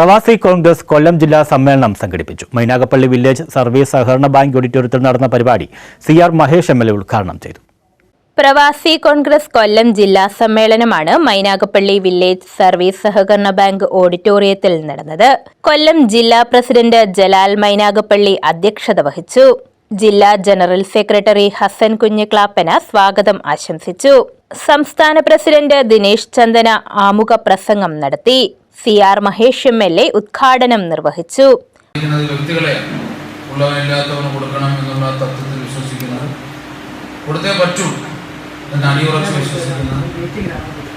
പ്രവാസി കോൺഗ്രസ് കൊല്ലം ജില്ലാ സമ്മേളനം സംഘടിപ്പിച്ചു. മൈനാഗപ്പള്ളി വില്ലേജ് സർവീസ് സഹകരണ ബാങ്ക് ഓഡിറ്റോറിയത്തിൽ നടന്ന പരിപാടി C R Mahesh M L ഉദ്ഘാടനം ചെയ്തു. പ്രവാസി കോൺഗ്രസ് കൊല്ലം ജില്ലാ സമ്മേളനമാണ് മൈനാഗപ്പള്ളി വില്ലേജ് സർവീസ് സഹകരണ ബാങ്ക് ഓഡിറ്റോറിയത്തിൽ നടന്നത്. കൊല്ലം ജില്ലാ പ്രസിഡന്റ് ജലാൽ മൈനാഗപ്പള്ളി അധ്യക്ഷത വഹിച്ചു. ജില്ലാ ജനറൽ സെക്രട്ടറി ഹസൻ കുഞ്ഞിക്ലാപ്പന സ്വാഗതം ആശംസിച്ചു. സംസ്ഥാന പ്രസിഡന്റ് ദിനേശ് ചന്ദന ആമുഖ പ്രസംഗം നടത്തി. C R Mahesh M L A ഉദ്ഘാടനം നിർവഹിച്ചു. കൊടുക്കണം തത്വത്തിൽ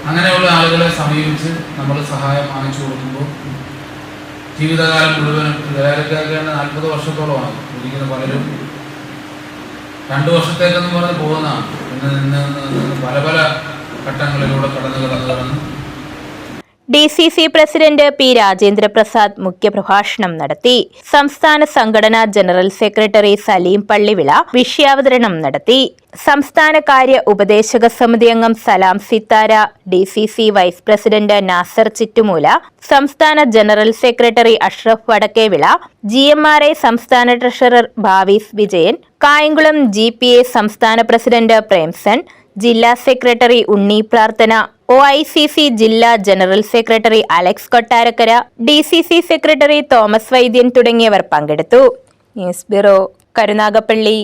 അങ്ങനെയുള്ള ആളുകളെ സമീപിച്ച് നമ്മൾ സഹായം വാങ്ങിച്ചു കൊടുക്കുമ്പോൾ ജീവിതകാലം മുഴുവൻ വേലക്കാർക്ക് നാൽപ്പത് വർഷത്തോളമാണ് ഇരിക്കുന്ന പലരും രണ്ടു വർഷത്തേക്കെന്ന് പറഞ്ഞ് നിന്ന് പല പല ഘട്ടങ്ങളിലൂടെ കടന്ന് കടന്ന് കടന്ന് D C C president P Rajendraprasad മുഖ്യപ്രഭാഷണം നടത്തി. സംസ്ഥാന സംഘടനാ ജനറൽ സെക്രട്ടറി സലീം പള്ളിവിള വിഷയാവതരണം നടത്തി. സംസ്ഥാന കാര്യ ഉപദേശക സമിതി അംഗം Salam Sithara D C C vice president Nasar Chittumoola സംസ്ഥാന general secretary Ashraf Vadakkevila G M R A സംസ്ഥാന treasurer Bhavees Vijayan Kayamkulam G P A സംസ്ഥാന പ്രസിഡന്റ് പ്രേംസൺ ജില്ലാ സെക്രട്ടറി ഉണ്ണി പ്രാർത്ഥന. ഒ ഐ സി സി ജില്ലാ general secretary Alex Kottarakkara D C C secretary Thomas Vaidyan തുടങ്ങിയവർ പങ്കെടുത്തു. News bureau Karunagappally.